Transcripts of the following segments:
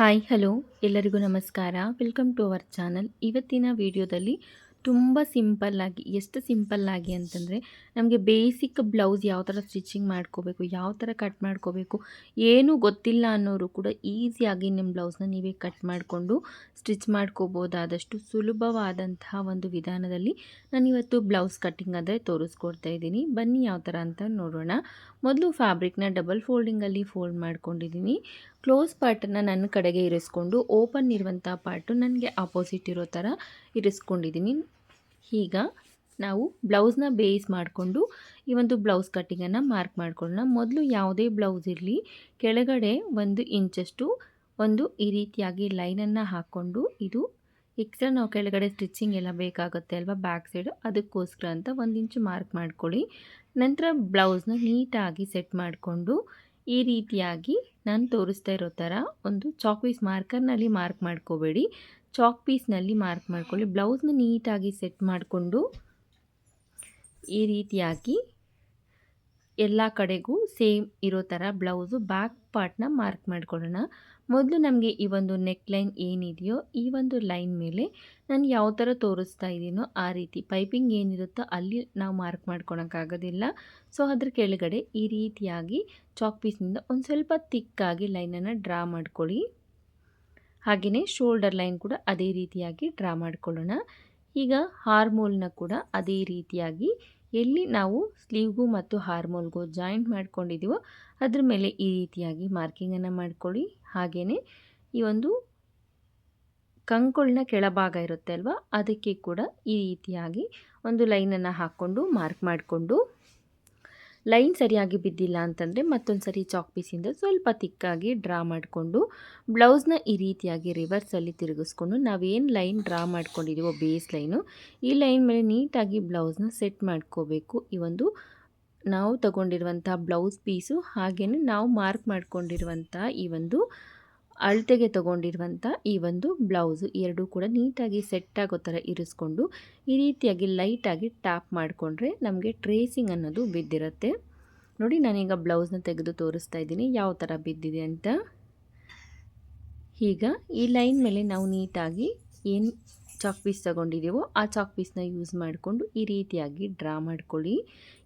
Hi, hello. ಎಲ್ಲರಿಗೂ ನಮಸ್ಕಾರ. Welcome to our channel ಇವತ್ತಿನ ವಿಡಿಯೋದಲ್ಲಿ ತುಂಬ ಸಿಂಪಲ್ಲಾಗಿ ಎಷ್ಟು ಸಿಂಪಲ್ಲಾಗಿ ಅಂತಂದರೆ ನಮಗೆ ಬೇಸಿಕ್ ಬ್ಲೌಸ್ ಯಾವ ಥರ ಸ್ಟಿಚಿಂಗ್ ಮಾಡ್ಕೋಬೇಕು, ಯಾವ ಥರ ಕಟ್ ಮಾಡ್ಕೋಬೇಕು, ಏನೂ ಗೊತ್ತಿಲ್ಲ ಅನ್ನೋರು ಕೂಡ ಈಸಿಯಾಗಿ ನಿಮ್ಮ ಬ್ಲೌಸ್ನ ನೀವೇ ಕಟ್ ಮಾಡಿಕೊಂಡು ಸ್ಟಿಚ್ ಮಾಡ್ಕೋಬೋದಾದಷ್ಟು ಸುಲಭವಾದಂತಹ ಒಂದು ವಿಧಾನದಲ್ಲಿ ನಾನು ಇವತ್ತು ಬ್ಲೌಸ್ ಕಟ್ಟಿಂಗ್ ಅಂದರೆ ತೋರಿಸ್ಕೊಡ್ತಾ ಇದ್ದೀನಿ. ಬನ್ನಿ ಯಾವ ಥರ ಅಂತ ನೋಡೋಣ. ಮೊದಲು ಫ್ಯಾಬ್ರಿಕ್ನ ಡಬಲ್ ಫೋಲ್ಡಿಂಗಲ್ಲಿ ಫೋಲ್ಡ್ ಮಾಡ್ಕೊಂಡಿದ್ದೀನಿ. ಕ್ಲೋಸ್ ಪಾರ್ಟನ್ನು ನನ್ನ ಕಡೆಗೆ ಇರಿಸ್ಕೊಂಡು ಓಪನ್ ಇರುವಂಥ ಪಾರ್ಟು ನನಗೆ ಆಪೋಸಿಟ್ ಇರೋ ಥರ ಇರಿಸ್ಕೊಂಡಿದ್ದೀನಿ. ಈಗ ನಾವು ಬ್ಲೌಸ್ನ ಬೇಸ್ ಮಾಡಿಕೊಂಡು ಈ ಒಂದು ಬ್ಲೌಸ್ ಕಟ್ಟಿಂಗನ್ನು ಮಾರ್ಕ್ ಮಾಡ್ಕೊಳ್ಳೋಣ. ಮೊದಲು ಯಾವುದೇ ಬ್ಲೌಸ್ ಇರಲಿ, ಕೆಳಗಡೆ ಒಂದು ಇಂಚಷ್ಟು ಒಂದು ಈ ರೀತಿಯಾಗಿ ಲೈನನ್ನು ಹಾಕ್ಕೊಂಡು ಇದು ಎಕ್ಸ್ಟ್ರಾ ನಾವು ಕೆಳಗಡೆ ಸ್ಟಿಚ್ಚಿಂಗ್ ಎಲ್ಲ ಬೇಕಾಗುತ್ತೆ ಅಲ್ವಾ ಬ್ಯಾಕ್ ಸೈಡ್, ಅದಕ್ಕೋಸ್ಕರ ಅಂತ ಒಂದು ಇಂಚು ಮಾರ್ಕ್ ಮಾಡ್ಕೊಳ್ಳಿ. ನಂತರ ಬ್ಲೌಸ್ನ ನೀಟಾಗಿ ಸೆಟ್ ಮಾಡಿಕೊಂಡು ಈ ರೀತಿಯಾಗಿ ನಾನು ತೋರಿಸ್ತಾ ಇರೋ ಥರ ಒಂದು ಚಾಕ್ ಪೀಸ್ ಮಾರ್ಕರ್ನಲ್ಲಿ ಮಾರ್ಕ್ ಮಾಡ್ಕೋಬೇಡಿ. ಚಾಕ್ ಪೀಸ್ನಲ್ಲಿ ಮಾರ್ಕ್ ಮಾಡ್ಕೊಳ್ಳಿ. ಬ್ಲೌಸ್ನ ನೀಟಾಗಿ ಸೆಟ್ ಮಾಡಿಕೊಂಡು ಈ ರೀತಿಯಾಗಿ ಎಲ್ಲ ಕಡೆಗೂ ಸೇಮ್ ಇರೋ ಥರ ಬ್ಲೌಸು ಬ್ಯಾಕ್ ಪಾರ್ಟ್ನ ಮಾರ್ಕ್ ಮಾಡ್ಕೊಳ್ಳೋಣ. ಮೊದಲು ನಮಗೆ ಈ ಒಂದು ನೆಕ್ ಲೈನ್ ಏನಿದೆಯೋ ಈ ಒಂದು ಲೈನ್ ಮೇಲೆ ನಾನು ಯಾವ ಥರ ತೋರಿಸ್ತಾ ಇದ್ದೀನೋ ಆ ರೀತಿ ಪೈಪಿಂಗ್ ಏನಿರುತ್ತೋ ಅಲ್ಲಿ ನಾವು ಮಾರ್ಕ್ ಮಾಡ್ಕೊಳಕ್ಕಾಗೋದಿಲ್ಲ ಸೊ ಅದ್ರ ಕೆಳಗಡೆ ಈ ರೀತಿಯಾಗಿ ಚಾಕ್ ಪೀಸ್ನಿಂದ ಒಂದು ಸ್ವಲ್ಪ ತಿಕ್ಕಾಗಿ ಲೈನನ್ನು ಡ್ರಾ ಮಾಡ್ಕೊಳ್ಳಿ. ಹಾಗೆಯೇ ಶೋಲ್ಡರ್ ಲೈನ್ ಕೂಡ ಅದೇ ರೀತಿಯಾಗಿ ಡ್ರಾ ಮಾಡ್ಕೊಳ್ಳೋಣ. ಈಗ ಹಾರ್ಮೋಲ್ನ ಕೂಡ ಅದೇ ರೀತಿಯಾಗಿ ಎಲ್ಲಿ ನಾವು ಸ್ಲೀವ್ಗೂ ಮತ್ತು ಹಾರ್ಮೋಲ್ಗೂ ಜಾಯಿಂಟ್ ಮಾಡ್ಕೊಂಡಿದ್ದೀವೋ ಅದ್ರ ಮೇಲೆ ಈ ರೀತಿಯಾಗಿ ಮಾರ್ಕಿಂಗನ್ನು ಮಾಡ್ಕೊಳ್ಳಿ. ಹಾಗೆಯೇ ಈ ಒಂದು ಕಂಕುಳನ್ನ ಕೆಳಭಾಗ ಇರುತ್ತೆ ಅಲ್ವಾ? ಅದಕ್ಕೆ ಕೂಡ ಈ ರೀತಿಯಾಗಿ ಒಂದು ಲೈನನ್ನು ಹಾಕ್ಕೊಂಡು ಮಾರ್ಕ್ ಮಾಡಿಕೊಂಡು ಲೈನ್ ಸರಿಯಾಗಿ ಬಿದ್ದಿಲ್ಲ ಅಂತಂದರೆ ಮತ್ತೊಂದು ಸರಿ ಚಾಕ್ ಪೀಸಿಂದ ಸ್ವಲ್ಪ ತಿಕ್ಕಾಗಿ ಡ್ರಾ ಮಾಡಿಕೊಂಡು ಬ್ಲೌಸ್ನ ಈ ರೀತಿಯಾಗಿ ರಿವರ್ಸಲ್ಲಿ ತಿರುಗಿಸ್ಕೊಂಡು ನಾವೇನು ಲೈನ್ ಡ್ರಾ ಮಾಡ್ಕೊಂಡಿದ್ದೀವೋ ಬೇಸ್ ಲೈನು, ಈ ಲೈನ್ ಮೇಲೆ ನೀಟಾಗಿ ಬ್ಲೌಸ್ನ ಸೆಟ್ ಮಾಡ್ಕೋಬೇಕು. ಈ ಒಂದು ನಾವು ತಗೊಂಡಿರುವಂಥ ಬ್ಲೌಸ್ ಪೀಸು ಹಾಗೆಯೇ ನಾವು ಮಾರ್ಕ್ ಮಾಡ್ಕೊಂಡಿರುವಂಥ ಈ ಒಂದು ಅಳತೆಗೆ ತಗೊಂಡಿರುವಂಥ ಈ ಒಂದು ಬ್ಲೌಸು ಎರಡೂ ಕೂಡ ನೀಟಾಗಿ ಸೆಟ್ ಆಗೋ ಥರ ಇರಿಸ್ಕೊಂಡು ಈ ರೀತಿಯಾಗಿ ಲೈಟಾಗಿ ಟ್ಯಾಪ್ ಮಾಡಿಕೊಂಡ್ರೆ ನಮಗೆ ಟ್ರೇಸಿಂಗ್ ಅನ್ನೋದು ಬಿದ್ದಿರುತ್ತೆ. ನೋಡಿ, ನಾನೀಗ ಬ್ಲೌಸ್ನ ತೆಗೆದು ತೋರಿಸ್ತಾ ಇದ್ದೀನಿ. ಯಾವ ಥರ ಬಿದ್ದಿದೆ ಅಂತ. ಈಗ ಈ ಲೈನ್ ಮೇಲೆ ನಾವು ನೀಟಾಗಿ ಏನು ಚಾಕ್ ಪೀಸ್ ತಗೊಂಡಿದ್ದೀವೋ ಆ ಚಾಕ್ ಪೀಸ್ನ ಯೂಸ್ ಮಾಡಿಕೊಂಡು ಈ ರೀತಿಯಾಗಿ ಡ್ರಾ ಮಾಡ್ಕೊಳ್ಳಿ.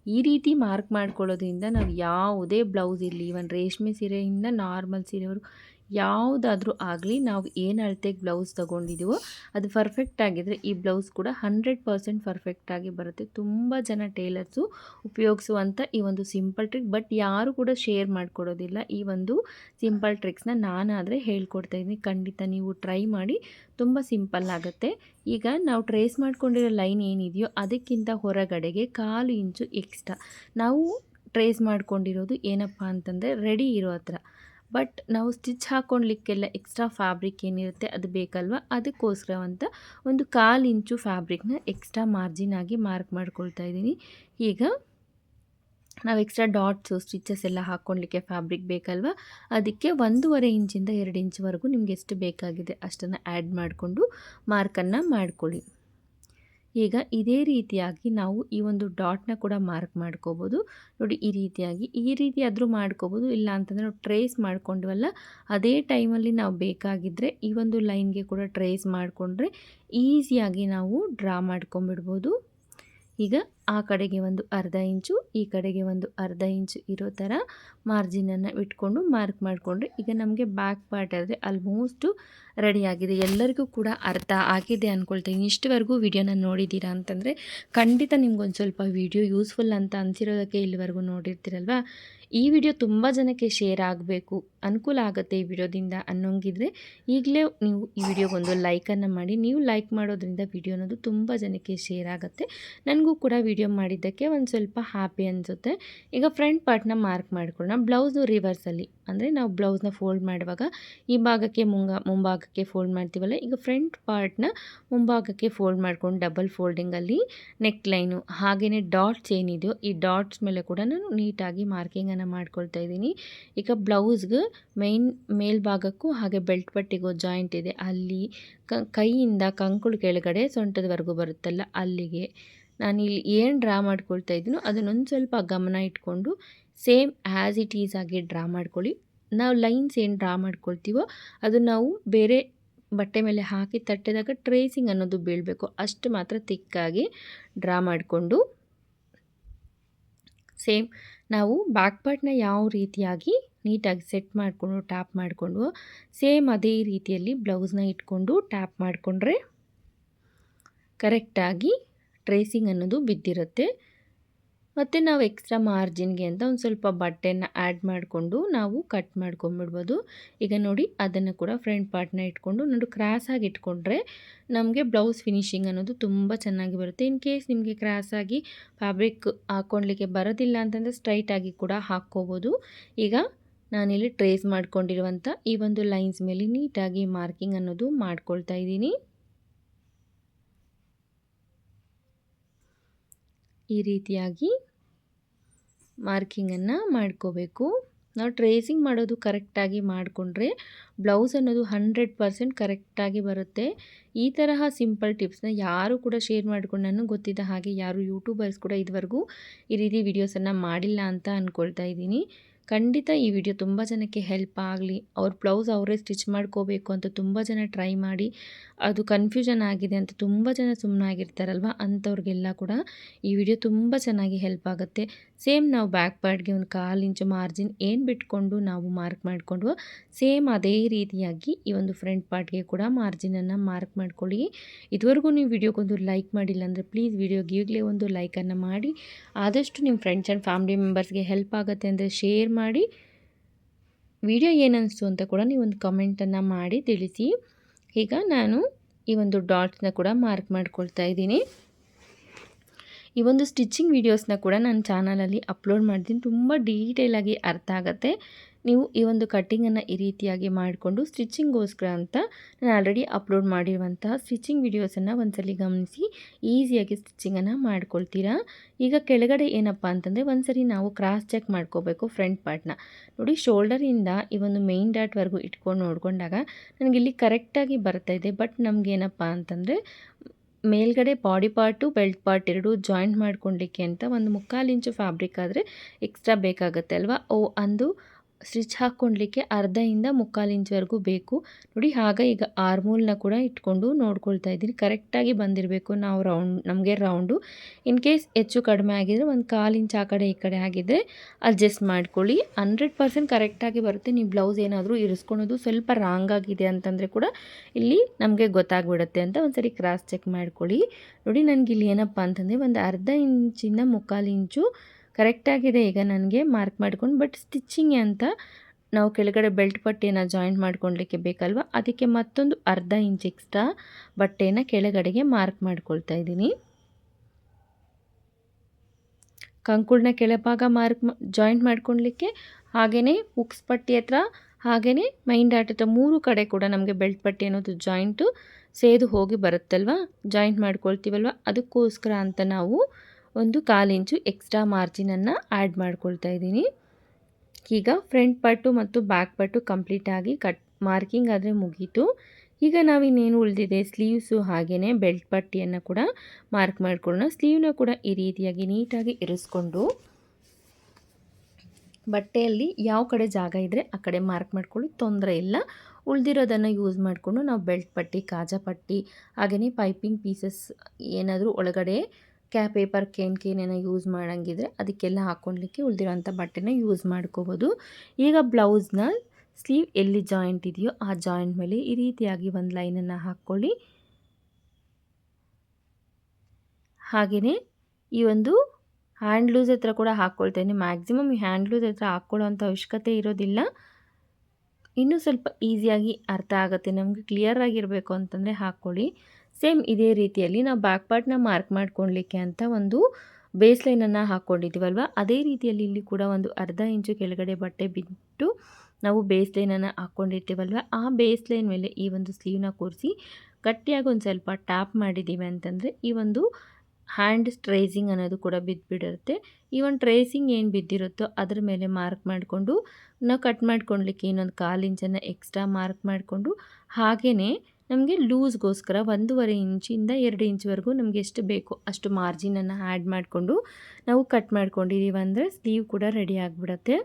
ಈ ರೀತಿ ಮಾರ್ಕ್ ಮಾಡ್ಕೊಳ್ಳೋದ್ರಿಂದ ನಾವು ಯಾವುದೇ ಬ್ಲೌಸ್ ಇರಲಿ ಇವನ್ ರೇಷ್ಮೆ ಸೀರೆಯಿಂದ ನಾರ್ಮಲ್ ಸೀರೆವರು ಯಾವುದಾದ್ರೂ ಆಗಲಿ ನಾವು ಏನು ಅಳತೆಗೆ ಬ್ಲೌಸ್ ತೊಗೊಂಡಿದ್ದೀವೋ ಅದು ಪರ್ಫೆಕ್ಟ್ ಆಗಿದ್ರೆ ಈ ಬ್ಲೌಸ್ ಕೂಡ ಹಂಡ್ರೆಡ್ ಪರ್ಸೆಂಟ್ ಪರ್ಫೆಕ್ಟಾಗಿ ಬರುತ್ತೆ. ತುಂಬ ಜನ ಟೇಲರ್ಸು ಉಪಯೋಗಿಸುವಂಥ ಈ ಒಂದು ಸಿಂಪಲ್ ಟ್ರಿಕ್ ಬಟ್ ಯಾರು ಕೂಡ ಶೇರ್ ಮಾಡಿಕೊಡೋದಿಲ್ಲ. ಈ ಒಂದು ಸಿಂಪಲ್ ಟ್ರಿಕ್ಸ್ನ ನಾನಾದರೆ ಹೇಳ್ಕೊಡ್ತಾ ಇದ್ದೀನಿ. ಖಂಡಿತ ನೀವು ಟ್ರೈ ಮಾಡಿ, ತುಂಬ ಸಿಂಪಲ್ ಆಗುತ್ತೆ. ಈಗ ನಾವು ಟ್ರೇಸ್ ಮಾಡ್ಕೊಂಡಿರೋ ಲೈನ್ ಏನಿದೆಯೋ ಅದಕ್ಕಿಂತ ಹೊರಗಡೆಗೆ ಕಾಲು ಇಂಚು ಎಕ್ಸ್ಟ್ರಾ ನಾವು ಟ್ರೇಸ್ ಮಾಡ್ಕೊಂಡಿರೋದು ಏನಪ್ಪ ಅಂತಂದರೆ ರೆಡಿ ಇರೋ ಹತ್ರ. ಬಟ್ ನಾವು ಸ್ಟಿಚ್ ಹಾಕ್ಕೊಳ್ಲಿಕ್ಕೆಲ್ಲ ಎಕ್ಸ್ಟ್ರಾ ಫ್ಯಾಬ್ರಿಕ್ ಏನಿರುತ್ತೆ ಅದು ಬೇಕಲ್ವ? ಅದಕ್ಕೋಸ್ಕರ ಅಂತ ಒಂದು ಕಾಲು ಇಂಚು ಫ್ಯಾಬ್ರಿಕ್ನ ಎಕ್ಸ್ಟ್ರಾ ಮಾರ್ಜಿನ್ ಆಗಿ ಮಾರ್ಕ್ ಮಾಡ್ಕೊಳ್ತಾ ಇದ್ದೀನಿ. ಈಗ ನಾವು ಎಕ್ಸ್ಟ್ರಾ ಡಾಟ್ಸು ಸ್ಟಿಚಸ್ ಎಲ್ಲ ಹಾಕ್ಕೊಳ್ಲಿಕ್ಕೆ ಫ್ಯಾಬ್ರಿಕ್ ಬೇಕಲ್ವ? ಅದಕ್ಕೆ ಒಂದೂವರೆ ಇಂಚಿಂದ ಎರಡು ಇಂಚ್ವರೆಗೂ ನಿಮ್ಗೆ ಎಷ್ಟು ಬೇಕಾಗಿದೆ ಅಷ್ಟನ್ನು ಆ್ಯಡ್ ಮಾಡಿಕೊಂಡು ಮಾರ್ಕನ್ನು ಮಾಡ್ಕೊಳ್ಳಿ. ಈಗ ಇದೇ ರೀತಿಯಾಗಿ ನಾವು ಈ ಒಂದು ಡಾಟ್ನ ಕೂಡ ಮಾರ್ಕ್ ಮಾಡ್ಕೋಬೋದು. ನೋಡಿ, ಈ ರೀತಿಯಾಗಿ, ಈ ರೀತಿ ಆದರೂ ಮಾಡ್ಕೋಬೋದು. ಇಲ್ಲ ಅಂತಂದರೆ ನಾವು ಟ್ರೇಸ್ ಮಾಡ್ಕೊಂಡ್ವಲ್ಲ, ಅದೇ ಟೈಮಲ್ಲಿ ನಾವು ಬೇಕಾಗಿದ್ದರೆ ಈ ಒಂದು ಲೈನ್ಗೆ ಕೂಡ ಟ್ರೇಸ್ ಮಾಡಿಕೊಂಡ್ರೆ ಈಸಿಯಾಗಿ ನಾವು ಡ್ರಾ ಮಾಡ್ಕೊಂಬಿಡ್ಬೋದು ಈಗ ಆ ಕಡೆಗೆ ಒಂದು ಅರ್ಧ ಇಂಚು, ಈ ಕಡೆಗೆ ಒಂದು ಅರ್ಧ ಇಂಚು ಇರೋ ಥರ ಮಾರ್ಜಿನನ್ನು ಇಟ್ಕೊಂಡು ಮಾರ್ಕ್ ಮಾಡಿಕೊಂಡ್ರೆ ಈಗ ನಮಗೆ ಬ್ಯಾಕ್ ಪಾರ್ಟ್ ಆದರೆ ಆಲ್ಮೋಸ್ಟು ರೆಡಿಯಾಗಿದೆ ಎಲ್ಲರಿಗೂ ಕೂಡ ಅರ್ಥ ಆಗಿದೆ ಅಂದ್ಕೊಳ್ತೀನಿ ಇಷ್ಟವರೆಗೂ ವಿಡಿಯೋನ ನೋಡಿದ್ದೀರಾ ಅಂತಂದರೆ ಖಂಡಿತ ನಿಮ್ಗೊಂದು ಸ್ವಲ್ಪ ವಿಡಿಯೋ ಯೂಸ್ಫುಲ್ ಅಂತ ಅನಿಸಿರೋದಕ್ಕೆ ಇಲ್ಲಿವರೆಗೂ ನೋಡಿರ್ತೀರಲ್ವ? ಈ ವಿಡಿಯೋ ತುಂಬ ಜನಕ್ಕೆ ಶೇರ್ ಆಗಬೇಕು, ಅನುಕೂಲ ಆಗುತ್ತೆ ಈ ವಿಡಿಯೋದಿಂದ ಅನ್ನೋಂಗಿದ್ರೆ ಈಗಲೇ ನೀವು ಈ ವಿಡಿಯೋಗೊಂದು ಲೈಕನ್ನು ಮಾಡಿ, ನೀವು ಲೈಕ್ ಮಾಡೋದ್ರಿಂದ ವಿಡಿಯೋ ಅನ್ನೋದು ತುಂಬ ಜನಕ್ಕೆ ಶೇರ್ ಆಗುತ್ತೆ. ನನಗೂ ಕೂಡ ವಿಡಿಯೋ ಮಾಡಿದ್ದಕ್ಕೆ ಒಂದು ಸ್ವಲ್ಪ ಹ್ಯಾಪಿ ಅನಿಸುತ್ತೆ. ಈಗ ಫ್ರಂಟ್ ಪಾರ್ಟ್ನ ಮಾರ್ಕ್ ಮಾಡ್ಕೊಳ್ಳೋಣ. ಬ್ಲೌಸು ರಿವರ್ಸಲ್ಲಿ ಅಂದರೆ ನಾವು ಬ್ಲೌಸ್ನ ಫೋಲ್ಡ್ ಮಾಡುವಾಗ ಈ ಭಾಗಕ್ಕೆ ಮುಂಗ, ಮುಂಭಾಗಕ್ಕೆ ಫೋಲ್ಡ್ ಮಾಡ್ತೀವಲ್ಲ, ಈಗ ಫ್ರಂಟ್ ಪಾರ್ಟ್ನ ಮುಂಭಾಗಕ್ಕೆ ಫೋಲ್ಡ್ ಮಾಡ್ಕೊಂಡು ಡಬಲ್ ಫೋಲ್ಡಿಂಗಲ್ಲಿ ನೆಕ್ ಲೈನು ಹಾಗೆಯೇ ಡಾಟ್ಸ್ ಏನಿದೆಯೋ, ಈ ಡಾಟ್ಸ್ ಮೇಲೆ ಕೂಡ ನಾನು ನೀಟಾಗಿ ಮಾರ್ಕಿಂಗನ್ನು ಮಾಡ್ಕೊಳ್ತಾ ಇದ್ದೀನಿ. ಈಗ ಬ್ಲೌಸ್ಗೆ ಮೈನ್ ಮೇಲ್ಭಾಗಕ್ಕೂ ಹಾಗೆ ಬೆಲ್ಟ್ ಪಟ್ಟಿಗೂ ಜಾಯಿಂಟ್ ಇದೆ. ಅಲ್ಲಿ ಕೈಯಿಂದ ಕಂಕುಳು ಕೆಳಗಡೆ ಸೊಂಟದವರೆಗೂ ಬರುತ್ತಲ್ಲ, ಅಲ್ಲಿಗೆ ನಾನು ಇಲ್ಲಿ ಏನು ಡ್ರಾ ಮಾಡ್ಕೊಳ್ತಾ ಇದ್ದೀನೋ ಅದನ್ನೊಂದು ಸ್ವಲ್ಪ ಗಮನ ಇಟ್ಕೊಂಡು ಸೇಮ್ ಆ್ಯಸ್ ಇಟ್ ಈಸ್ ಆಗಿ ಡ್ರಾ ಮಾಡ್ಕೊಳ್ಳಿ. ನಾವು ಲೈನ್ಸ್ ಏನು ಡ್ರಾ ಮಾಡ್ಕೊಳ್ತೀವೋ ಅದು ನಾವು ಬೇರೆ ಬಟ್ಟೆ ಮೇಲೆ ಹಾಕಿ ತಟ್ಟೆದಾಗ ಟ್ರೇಸಿಂಗ್ ಅನ್ನೋದು ಬೀಳಬೇಕು. ಅಷ್ಟು ಮಾತ್ರ ತಿಕ್ಕಾಗಿ ಡ್ರಾ ಮಾಡಿಕೊಂಡು ಸೇಮ್ ನಾವು ಬ್ಯಾಕ್ ಪಾರ್ಟ್ನ ಯಾವ ರೀತಿಯಾಗಿ ನೀಟಾಗಿ ಸೆಟ್ ಮಾಡಿಕೊಂಡು ಟ್ಯಾಪ್ ಮಾಡಿಕೊಂಡು, ಸೇಮ್ ಅದೇ ರೀತಿಯಲ್ಲಿ ಬ್ಲೌಸ್ನ ಇಟ್ಕೊಂಡು ಟ್ಯಾಪ್ ಮಾಡಿಕೊಂಡ್ರೆ ಕರೆಕ್ಟಾಗಿ ಟ್ರೇಸಿಂಗ್ ಅನ್ನೋದು ಬಿದ್ದಿರುತ್ತೆ. ಮತ್ತು ನಾವು ಎಕ್ಸ್ಟ್ರಾ ಮಾರ್ಜಿನ್ಗೆ ಅಂತ ಒಂದು ಸ್ವಲ್ಪ ಬಟ್ಟೆನ ಆ್ಯಡ್ ಮಾಡಿಕೊಂಡು ನಾವು ಕಟ್ ಮಾಡ್ಕೊಂಬಿಡ್ಬೋದು. ಈಗ ನೋಡಿ ಅದನ್ನು ಕೂಡ ಫ್ರಂಟ್ ಪಾರ್ಟ್ನ ಇಟ್ಕೊಂಡು ನೋಡಿ ಕ್ರಾಸಾಗಿ ಇಟ್ಕೊಂಡ್ರೆ ನಮಗೆ ಬ್ಲೌಸ್ ಫಿನಿಶಿಂಗ್ ಅನ್ನೋದು ತುಂಬ ಚೆನ್ನಾಗಿ ಬರುತ್ತೆ. ಇನ್ ಕೇಸ್ ನಿಮಗೆ ಕ್ರಾಸಾಗಿ ಫ್ಯಾಬ್ರಿಕ್ ಹಾಕ್ಕೊಳ್ಲಿಕ್ಕೆ ಬರೋದಿಲ್ಲ ಅಂತಂದರೆ ಸ್ಟ್ರೈಟಾಗಿ ಕೂಡ ಹಾಕ್ಕೋಬೋದು. ಈಗ ನಾನಿಲ್ಲಿ ಟ್ರೇಸ್ ಮಾಡ್ಕೊಂಡಿರುವಂಥ ಈ ಒಂದು ಲೈನ್ಸ್ ಮೇಲೆ ನೀಟಾಗಿ ಮಾರ್ಕಿಂಗ್ ಅನ್ನೋದು ಮಾಡ್ಕೊಳ್ತಾ ಇದ್ದೀನಿ. ಈ ರೀತಿಯಾಗಿ ಮಾರ್ಕಿಂಗನ್ನು ಮಾಡ್ಕೋಬೇಕು. ನಾವು ಟ್ರೇಸಿಂಗ್ ಮಾಡೋದು ಕರೆಕ್ಟಾಗಿ ಮಾಡಿಕೊಂಡ್ರೆ ಬ್ಲೌಸ್ ಅನ್ನೋದು ಹಂಡ್ರೆಡ್ ಪರ್ಸೆಂಟ್ ಕರೆಕ್ಟಾಗಿ ಬರುತ್ತೆ. ಈ ತರಹ ಸಿಂಪಲ್ ಟಿಪ್ಸ್ನ ಯಾರು ಕೂಡ ಶೇರ್ ಮಾಡಿಕೊಂಡು ನಾನು ಗೊತ್ತಿದ್ದ ಹಾಗೆ ಯಾರು ಯೂಟ್ಯೂಬರ್ಸ್ ಕೂಡ ಇದುವರೆಗೂ ಈ ರೀತಿ ವೀಡಿಯೋಸನ್ನು ಮಾಡಿಲ್ಲ ಅಂತ ಅಂದ್ಕೊಳ್ತಾ ಇದ್ದೀನಿ. ಖಂಡಿತ ಈ ವಿಡಿಯೋ ತುಂಬ ಜನಕ್ಕೆ ಹೆಲ್ಪ್ ಆಗಲಿ. ಅವ್ರ ಬ್ಲೌಸ್ ಅವರೇ ಸ್ಟಿಚ್ ಮಾಡ್ಕೋಬೇಕು ಅಂತ ತುಂಬ ಜನ ಟ್ರೈ ಮಾಡಿ. ಅದು ಕನ್ಫ್ಯೂಷನ್ ಆಗಿದೆ ಅಂತ ತುಂಬ ಜನ ಸುಮ್ಮನಾಗಿರ್ತಾರಲ್ವ ಅಂಥವ್ರಿಗೆಲ್ಲ ಕೂಡ ಈ ವಿಡಿಯೋ ತುಂಬ ಚೆನ್ನಾಗಿ ಹೆಲ್ಪ್ ಆಗುತ್ತೆ. ಸೇಮ್ ನಾವು ಬ್ಯಾಕ್ ಪಾರ್ಟ್ಗೆ ಒಂದು ಕಾಲು ಇಂಚು ಮಾರ್ಜಿನ್ ಏನು ಬಿಟ್ಕೊಂಡು ನಾವು ಮಾರ್ಕ್ ಮಾಡಿಕೊಂಡು ಸೇಮ್ ಅದೇ ರೀತಿಯಾಗಿ ಈ ಒಂದು ಫ್ರಂಟ್ ಪಾರ್ಟ್ಗೆ ಕೂಡ ಮಾರ್ಜಿನನ್ನು ಮಾರ್ಕ್ ಮಾಡ್ಕೊಳ್ಳಿ. ಇದುವರೆಗೂ ನೀವು ವಿಡಿಯೋಗೊಂದು ಲೈಕ್ ಮಾಡಿಲ್ಲ ಅಂದರೆ ಪ್ಲೀಸ್ ವಿಡಿಯೋಗೆ ಈಗಲೇ ಒಂದು ಲೈಕನ್ನು ಮಾಡಿ. ಆದಷ್ಟು ನಿಮ್ಮ ಫ್ರೆಂಡ್ಸ್ ಆ್ಯಂಡ್ ಫ್ಯಾಮಿಲಿ ಮೆಂಬರ್ಸ್ಗೆ ಹೆಲ್ಪ್ ಆಗುತ್ತೆ ಅಂದರೆ ಶೇರ್ ಮಾಡಿ ವಿಡಿಯೋ ಏನನ್ನಿಸ್ತು ಅಂತ ಕೂಡ ನೀವು ಒಂದು ಕಮೆಂಟನ್ನು ಮಾಡಿ ತಿಳಿಸಿ. ಈಗ ನಾನು ಈ ಒಂದು ಡಾಟ್ಸ್ನ ಕೂಡ ಮಾರ್ಕ್ ಮಾಡ್ಕೊಳ್ತಾ ಇದ್ದೀನಿ. ಈ ಒಂದು ಸ್ಟಿಚ್ಚಿಂಗ್ ವೀಡಿಯೋಸ್ನ ಕೂಡ ನಾನು ಚಾನಲಲ್ಲಿ ಅಪ್ಲೋಡ್ ಮಾಡ್ತೀನಿ. ತುಂಬ ಡೀಟೇಲಾಗಿ ಅರ್ಥ ಆಗುತ್ತೆ. ನೀವು ಈ ಒಂದು ಕಟ್ಟಿಂಗನ್ನು ಈ ರೀತಿಯಾಗಿ ಮಾಡಿಕೊಂಡು ಸ್ಟಿಚ್ಚಿಂಗ್ಗೋಸ್ಕರ ಅಂತ ನಾನು ಆಲ್ರೆಡಿ ಅಪ್ಲೋಡ್ ಮಾಡಿರುವಂತಹ ಸ್ಟಿಚಿಂಗ್ ವಿಡಿಯೋಸನ್ನು ಒಂದ್ಸಲಿ ಗಮನಿಸಿ ಈಸಿಯಾಗಿ ಸ್ಟಿಚಿಂಗನ್ನು ಮಾಡ್ಕೊಳ್ತೀರಾ? ಈಗ ಕೆಳಗಡೆ ಏನಪ್ಪ ಅಂತಂದರೆ ಒಂದ್ಸರಿ ನಾವು ಕ್ರಾಸ್ ಚೆಕ್ ಮಾಡ್ಕೋಬೇಕು ಫ್ರಂಟ್ ಪಾರ್ಟ್ನ. ನೋಡಿ, ಶೋಲ್ಡರಿಂದ ಈ ಒಂದು ಮೇನ್ ಡಾಟ್ವರೆಗೂ ಇಟ್ಕೊಂಡು ನೋಡಿಕೊಂಡಾಗ ನನಗೆ ಇಲ್ಲಿ ಕರೆಕ್ಟಾಗಿ ಬರ್ತಾ ಇದೆ. ಬಟ್ ನಮಗೇನಪ್ಪ ಅಂತಂದರೆ ಮೇಲ್ಗಡೆ ಬಾಡಿ ಪಾರ್ಟು, ಬೆಲ್ಟ್ ಪಾರ್ಟ್ ಎರಡು ಜಾಯಿಂಟ್ ಮಾಡ್ಕೊಳ್ಲಿಕ್ಕೆ ಅಂತ ಒಂದು ಮುಕ್ಕಾಲು ಇಂಚು ಫ್ಯಾಬ್ರಿಕ್ ಆದರೆ ಎಕ್ಸ್ಟ್ರಾ ಬೇಕಾಗುತ್ತೆ ಅಲ್ವಾ? ಓ, ಅಂದು ಸ್ಟಿಚ್ ಹಾಕ್ಕೊಳ್ಲಿಕ್ಕೆ ಅರ್ಧದಿಂದ ಮುಕ್ಕಾಲು ಇಂಚ್ವರೆಗೂ ಬೇಕು. ನೋಡಿ ಆಗ ಈಗ ಆರ್ಮೂಲ್ನ ಕೂಡ ಇಟ್ಕೊಂಡು ನೋಡ್ಕೊಳ್ತಾ ಇದ್ದೀನಿ. ಕರೆಕ್ಟಾಗಿ ಬಂದಿರಬೇಕು ನಾವು ರೌಂಡ್, ನಮಗೆ ರೌಂಡು. ಇನ್ ಕೇಸ್ ಹೆಚ್ಚು ಕಡಿಮೆ ಆಗಿದ್ರೆ ಒಂದು ಕಾಲು ಇಂಚ್ ಆ ಕಡೆ ಈ ಕಡೆ ಆಗಿದ್ದರೆ ಅಡ್ಜಸ್ಟ್ ಮಾಡ್ಕೊಳ್ಳಿ. ಹಂಡ್ರೆಡ್ ಪರ್ಸೆಂಟ್ ಕರೆಕ್ಟಾಗಿ ಬರುತ್ತೆ. ನೀವು ಬ್ಲೌಸ್ ಏನಾದರೂ ಇರಿಸ್ಕೊಳೋದು ಸ್ವಲ್ಪ ರಾಂಗ್ ಆಗಿದೆ ಅಂತಂದರೆ ಕೂಡ ಇಲ್ಲಿ ನಮಗೆ ಗೊತ್ತಾಗ್ಬಿಡುತ್ತೆ ಅಂತ ಒಂದ್ಸರಿ ಕ್ರಾಸ್ ಚೆಕ್ ಮಾಡ್ಕೊಳ್ಳಿ. ನೋಡಿ, ನನಗೆ ಇಲ್ಲಿ ಏನಪ್ಪ ಅಂತಂದರೆ ಒಂದು ಅರ್ಧ ಇಂಚಿಂದ ಮುಕ್ಕಾಲು ಇಂಚು ಕರೆಕ್ಟಾಗಿದೆ. ಈಗ ನನಗೆ ಮಾರ್ಕ್ ಮಾಡ್ಕೊಂಡು, ಬಟ್ ಸ್ಟಿಚ್ಚಿಂಗ್ ಅಂತ ನಾವು ಕೆಳಗಡೆ ಬೆಲ್ಟ್ ಪಟ್ಟಿಯನ್ನು ಜಾಯಿಂಟ್ ಮಾಡ್ಕೊಳ್ಲಿಕ್ಕೆ ಬೇಕಲ್ವ? ಅದಕ್ಕೆ ಮತ್ತೊಂದು ಅರ್ಧ ಇಂಚ್ ಎಕ್ಸ್ಟ್ರಾ ಬಟ್ಟೆನ ಕೆಳಗಡೆಗೆ ಮಾರ್ಕ್ ಮಾಡ್ಕೊಳ್ತಾ ಇದ್ದೀನಿ. ಕಂಕುಳನ್ನ ಕೆಳಭಾಗ ಮಾರ್ಕ್ ಜಾಯಿಂಟ್ ಮಾಡ್ಕೊಳ್ಲಿಕ್ಕೆ ಹಾಗೆಯೇ ಉಕ್ಸ್ ಪಟ್ಟಿ ಹತ್ರ ಹಾಗೆಯೇ ಮೈಂಡ್ ಹತ್ರ ಮೂರು ಕಡೆ ಕೂಡ ನಮಗೆ ಬೆಲ್ಟ್ ಪಟ್ಟಿ ಅನ್ನೋದು ಜಾಯಿಂಟು ಸೇದು ಹೋಗಿ ಬರುತ್ತಲ್ವ? ಜಾಯಿಂಟ್ ಮಾಡ್ಕೊಳ್ತೀವಲ್ವ? ಅದಕ್ಕೋಸ್ಕರ ಅಂತ ನಾವು ಒಂದು ಕಾಲು ಇಂಚು ಎಕ್ಸ್ಟ್ರಾ ಮಾರ್ಜಿನನ್ನು ಆ್ಯಡ್ ಮಾಡ್ಕೊಳ್ತಾ ಇದ್ದೀನಿ. ಈಗ ಫ್ರಂಟ್ ಪಟ್ಟು ಮತ್ತು ಬ್ಯಾಕ್ ಪಟ್ಟು ಕಂಪ್ಲೀಟಾಗಿ ಕಟ್ ಮಾರ್ಕಿಂಗ್ ಆದರೆ ಮುಗೀತು. ಈಗ ನಾವಿನ್ನೇನು ಉಳಿದಿದೆ ಸ್ಲೀವ್ಸು ಹಾಗೆಯೇ ಬೆಲ್ಟ್ ಪಟ್ಟಿಯನ್ನು ಕೂಡ ಮಾರ್ಕ್ ಮಾಡ್ಕೊಳ್ಳೋಣ. ಸ್ಲೀವ್ನ ಕೂಡ ಈ ರೀತಿಯಾಗಿ ನೀಟಾಗಿ ಇರಿಸ್ಕೊಂಡು ಬಟ್ಟೆಯಲ್ಲಿ ಯಾವ ಕಡೆ ಜಾಗ ಇದ್ದರೆ ಆ ಕಡೆ ಮಾರ್ಕ್ ಮಾಡ್ಕೊಳ್ಳಿ. ತೊಂದರೆ ಇಲ್ಲ. ಉಳಿದಿರೋದನ್ನು ಯೂಸ್ ಮಾಡಿಕೊಂಡು ನಾವು ಬೆಲ್ಟ್ ಪಟ್ಟಿ, ಕಾಜಾ ಪಟ್ಟಿ ಹಾಗೆಯೇ ಪೈಪಿಂಗ್ ಪೀಸಸ್ ಏನಾದರೂ ಒಳಗಡೆ ಕ್ಯಾ ಪೇಪರ್ ಕೇನ್ ಕೇನೇನೋ ಯೂಸ್ ಮಾಡೋಂಗಿದ್ರೆ ಅದಕ್ಕೆಲ್ಲ ಹಾಕ್ಕೊಳ್ಲಿಕ್ಕೆ ಉಳಿದಿರೋಂಥ ಬಟ್ಟೆನ ಯೂಸ್ ಮಾಡ್ಕೋಬೋದು. ಈಗ ಬ್ಲೌಸ್ನ ಸ್ಲೀವ್ ಎಲ್ಲಿ ಜಾಯಿಂಟ್ ಇದೆಯೋ ಆ ಜಾಯಿಂಟ್ ಮೇಲೆ ಈ ರೀತಿಯಾಗಿ ಒಂದು ಲೈನನ್ನು ಹಾಕ್ಕೊಳ್ಳಿ. ಹಾಗೆಯೇ ಈ ಒಂದು ಹ್ಯಾಂಡ್ ಲೂಸ್ ಹತ್ರ ಕೂಡ ಹಾಕ್ಕೊಳ್ತೇನೆ. ಮ್ಯಾಕ್ಸಿಮಮ್ ಈ ಹ್ಯಾಂಡ್ ಲೂಸ್ ಹತ್ರ ಹಾಕ್ಕೊಳ್ಳೋ ಅಂಥ ಅವಶ್ಯಕತೆ ಇರೋದಿಲ್ಲ. ಇನ್ನೂ ಸ್ವಲ್ಪ ಈಸಿಯಾಗಿ ಅರ್ಥ ಆಗುತ್ತೆ. ನಮಗೆ ಕ್ಲಿಯರ್ ಆಗಿರಬೇಕು ಅಂತಂದರೆ ಹಾಕ್ಕೊಳ್ಳಿ. ಸೇಮ್ ಇದೇ ರೀತಿಯಲ್ಲಿ ನಾವು ಬ್ಯಾಕ್ ಪಾರ್ಟ್ನ ಮಾರ್ಕ್ ಮಾಡ್ಕೊಳ್ಲಿಕ್ಕೆ ಅಂತ ಒಂದು ಬೇಸ್ ಲೈನನ್ನು ಹಾಕ್ಕೊಂಡಿದ್ದೀವಲ್ವ ಅದೇ ರೀತಿಯಲ್ಲಿ ಇಲ್ಲಿ ಕೂಡ ಒಂದು ಅರ್ಧ ಇಂಚು ಕೆಳಗಡೆ ಬಟ್ಟೆ ಬಿಟ್ಟು ನಾವು ಬೇಸ್ ಲೈನನ್ನು ಹಾಕ್ಕೊಂಡಿರ್ತೀವಲ್ವ ಆ ಬೇಸ್ ಲೈನ್ ಮೇಲೆ ಈ ಒಂದು ಸ್ಲೀವ್ನ ಕೂರಿಸಿ ಗಟ್ಟಿಯಾಗಿ ಒಂದು ಸ್ವಲ್ಪ ಟ್ಯಾಪ್ ಮಾಡಿದ್ದೀವಿ ಅಂತಂದರೆ ಈ ಒಂದು ಹ್ಯಾಂಡ್ ಟ್ರೇಸಿಂಗ್ ಅನ್ನೋದು ಕೂಡ ಬಿದ್ದುಬಿಡುತ್ತೆ ಈ ಒಂದು ಟ್ರೇಸಿಂಗ್ ಏನು ಬಿದ್ದಿರುತ್ತೋ ಅದ್ರ ಮೇಲೆ ಮಾರ್ಕ್ ಮಾಡಿಕೊಂಡು, ನಾವು ಕಟ್ ಮಾಡ್ಕೊಳ್ಲಿಕ್ಕೆ ಇನ್ನೊಂದು ಕಾಲು ಇಂಚನ್ನು ಎಕ್ಸ್ಟ್ರಾ ಮಾರ್ಕ್ ಮಾಡಿಕೊಂಡು ಹಾಗೆಯೇ ನಮಗೆ ಲೂಸ್ಗೋಸ್ಕರ ಒಂದೂವರೆ ಇಂಚಿಂದ ಎರಡು ಇಂಚ್ವರೆಗೂ ನಮಗೆ ಎಷ್ಟು ಬೇಕೋ ಅಷ್ಟು ಮಾರ್ಜಿನನ್ನು ಆ್ಯಡ್ ಮಾಡಿಕೊಂಡು ನಾವು ಕಟ್ ಮಾಡ್ಕೊಂಡಿದ್ದೀವಿ ಅಂದರೆ ಸ್ಲೀವ್ ಕೂಡ ರೆಡಿ ಆಗಿಬಿಡತ್ತೆ.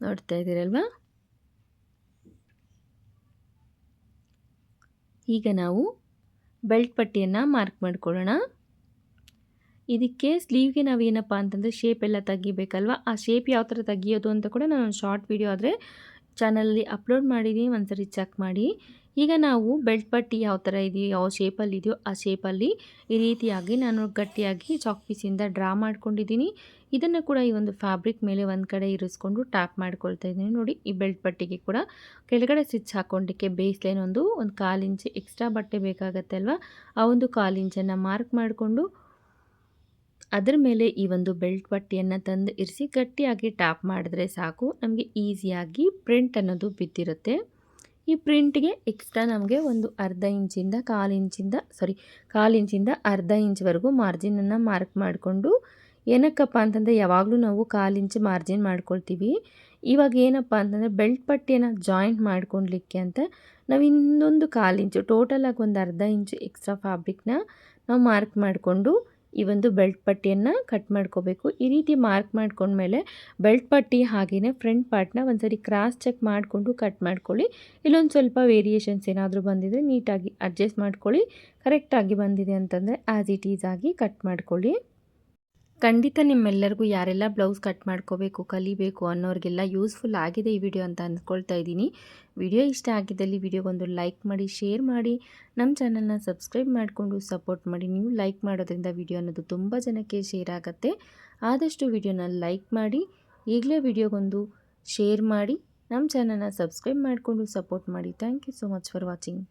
ನೋಡ್ತಾ ಇದ್ದೀರಲ್ವಾ? ಈಗ ನಾವು ಬೆಲ್ಟ್ ಪಟ್ಟಿಯನ್ನು ಮಾರ್ಕ್ ಮಾಡ್ಕೊಳ್ಳೋಣ. ಇದಕ್ಕೆ ಸ್ಲೀವ್ಗೆ ನಾವು ಏನಪ್ಪ ಅಂತಂದರೆ ಶೇಪ್ ಎಲ್ಲ ತೆಗಿಬೇಕಲ್ವ? ಆ ಶೇಪ್ ಯಾವ ಥರ ತೆಗಿಯೋದು ಅಂತ ಕೂಡ ನಾನು ಶಾರ್ಟ್ ವಿಡಿಯೋ ಆದರೆ ಚಾನಲಲ್ಲಿ ಅಪ್ಲೋಡ್ ಮಾಡಿದ್ದೀನಿ ಒಂದ್ಸರಿ ಚೆಕ್ ಮಾಡಿ. ಈಗ ನಾವು ಬೆಲ್ಟ್ ಪಟ್ಟಿ ಯಾವ ಥರ ಇದೆಯೋ, ಯಾವ ಶೇಪಲ್ಲಿ ಇದೆಯೋ ಆ ಶೇಪಲ್ಲಿ ಈ ರೀತಿಯಾಗಿ ನಾನು ಗಟ್ಟಿಯಾಗಿ ಚಾಕ್ ಪೀಸಿಂದ ಡ್ರಾ ಮಾಡ್ಕೊಂಡಿದ್ದೀನಿ ಇದನ್ನು ಕೂಡ ಈ ಒಂದು ಫ್ಯಾಬ್ರಿಕ್ ಮೇಲೆ ಒಂದು ಕಡೆ ಇರಿಸ್ಕೊಂಡು ಟ್ಯಾಪ್ ಮಾಡ್ಕೊಳ್ತಾ ಇದ್ದೀನಿ. ನೋಡಿ, ಈ ಬೆಲ್ಟ್ ಪಟ್ಟಿಗೆ ಕೂಡ ಕೆಳಗಡೆ ಸ್ವಿಚ್ ಹಾಕೊಂಡಿಕ್ಕೆ ಬೇಸ್ ಲೈನ್ ಒಂದು ಒಂದು ಕಾಲು ಎಕ್ಸ್ಟ್ರಾ ಬಟ್ಟೆ ಬೇಕಾಗತ್ತೆ ಅಲ್ವಾ ಆ ಒಂದು ಕಾಲಿಂಚನ್ನು ಮಾರ್ಕ್ ಮಾಡಿಕೊಂಡು ಅದರ ಮೇಲೆ ಈ ಒಂದು ಬೆಲ್ಟ್ ಪಟ್ಟಿಯನ್ನು ತಂದು ಇರಿಸಿ ಗಟ್ಟಿಯಾಗಿ ಟ್ಯಾಪ್ ಮಾಡಿದ್ರೆ ಸಾಕು. ನಮಗೆ ಈಸಿಯಾಗಿ ಪ್ರಿಂಟ್ ಅನ್ನೋದು ಬಿದ್ದಿರುತ್ತೆ. ಈ ಪ್ರಿಂಟ್ಗೆ ಎಕ್ಸ್ಟ್ರಾ ನಮಗೆ ಒಂದು ಅರ್ಧ ಇಂಚಿಂದ ಕಾಲು ಇಂಚಿಂದ ಸಾರಿ ಕಾಲು ಇಂಚಿಂದ ಅರ್ಧ ಇಂಚ್ವರೆಗೂ ಮಾರ್ಜಿನನ್ನು ಮಾರ್ಕ್ ಮಾಡಿಕೊಂಡು, ಏನಕ್ಕಪ್ಪ ಅಂತಂದರೆ ಯಾವಾಗಲೂ ನಾವು ಕಾಲು ಇಂಚು ಮಾರ್ಜಿನ್ ಮಾಡ್ಕೊಳ್ತೀವಿ. ಇವಾಗ ಏನಪ್ಪ ಅಂತಂದರೆ ಬೆಲ್ಟ್ ಪಟ್ಟಿಯನ್ನು ಜಾಯಿಂಟ್ ಮಾಡ್ಕೊಳ್ಲಿಕ್ಕೆ ಅಂತ ನಾವು ಇನ್ನೊಂದು ಕಾಲು ಇಂಚು ಟೋಟಲಾಗಿ ಒಂದು ಅರ್ಧ ಇಂಚು ಎಕ್ಸ್ಟ್ರಾ ಫ್ಯಾಬ್ರಿಕ್ನ ನಾವು ಮಾರ್ಕ್ ಮಾಡಿಕೊಂಡು ಈ ಒಂದು ಬೆಲ್ಟ್ ಪಟ್ಟಿಯನ್ನು ಕಟ್ ಮಾಡ್ಕೋಬೇಕು. ಈ ರೀತಿ ಮಾರ್ಕ್ ಮಾಡ್ಕೊಂಡ್ಮೇಲೆ ಬೆಲ್ಟ್ ಪಟ್ಟಿ ಹಾಗೆಯೇ ಫ್ರಂಟ್ ಪಾರ್ಟ್ನ ಒಂದ್ಸರಿ ಕ್ರಾಸ್ ಚೆಕ್ ಮಾಡಿಕೊಂಡು ಕಟ್ ಮಾಡ್ಕೊಳ್ಳಿ. ಇಲ್ಲೊಂದು ಸ್ವಲ್ಪ ವೇರಿಯೇಷನ್ಸ್ ಏನಾದರೂ ಬಂದಿದ್ರೆ ನೀಟಾಗಿ ಅಡ್ಜಸ್ಟ್ ಮಾಡ್ಕೊಳ್ಳಿ. ಕರೆಕ್ಟಾಗಿ ಬಂದಿದೆ ಅಂತಂದರೆ ಆ್ಯಸ್ ಇಟ್ ಈಸ್ ಆಗಿ ಕಟ್ ಮಾಡ್ಕೊಳ್ಳಿ. ಖಂಡಿತ ನಿಮ್ಮೆಲ್ಲರಿಗೂ ಯಾರೆಲ್ಲ ಬ್ಲೌಸ್ ಕಟ್ ಮಾಡ್ಕೋಬೇಕು, ಕಲಿಬೇಕು ಅನ್ನೋರಿಗೆಲ್ಲ ಯೂಸ್ಫುಲ್ ಆಗಿದೆ ಈ ವಿಡಿಯೋ ಅಂತ ಅಂದ್ಕೊಳ್ತಾ ಇದ್ದೀನಿ. ವಿಡಿಯೋ ಇಷ್ಟ ಆಗಿದ್ದಲ್ಲಿ ವಿಡಿಯೋಗೊಂದು ಲೈಕ್ ಮಾಡಿ, ಶೇರ್ ಮಾಡಿ, ನಮ್ಮ ಚಾನಲ್ನ ಸಬ್ಸ್ಕ್ರೈಬ್ ಮಾಡಿಕೊಂಡು ಸಪೋರ್ಟ್ ಮಾಡಿ. ನೀವು ಲೈಕ್ ಮಾಡೋದ್ರಿಂದ ವಿಡಿಯೋ ಅನ್ನೋದು ತುಂಬ ಜನಕ್ಕೆ ಶೇರ್ ಆಗುತ್ತೆ. ಆದಷ್ಟು ವಿಡಿಯೋನ ಲೈಕ್ ಮಾಡಿ, ಈಗಲೇ ವಿಡಿಯೋಗೊಂದು ಶೇರ್ ಮಾಡಿ, ನಮ್ಮ ಚಾನಲ್ನ ಸಬ್ಸ್ಕ್ರೈಬ್ ಮಾಡಿಕೊಂಡು ಸಪೋರ್ಟ್ ಮಾಡಿ. Thank you so much for watching.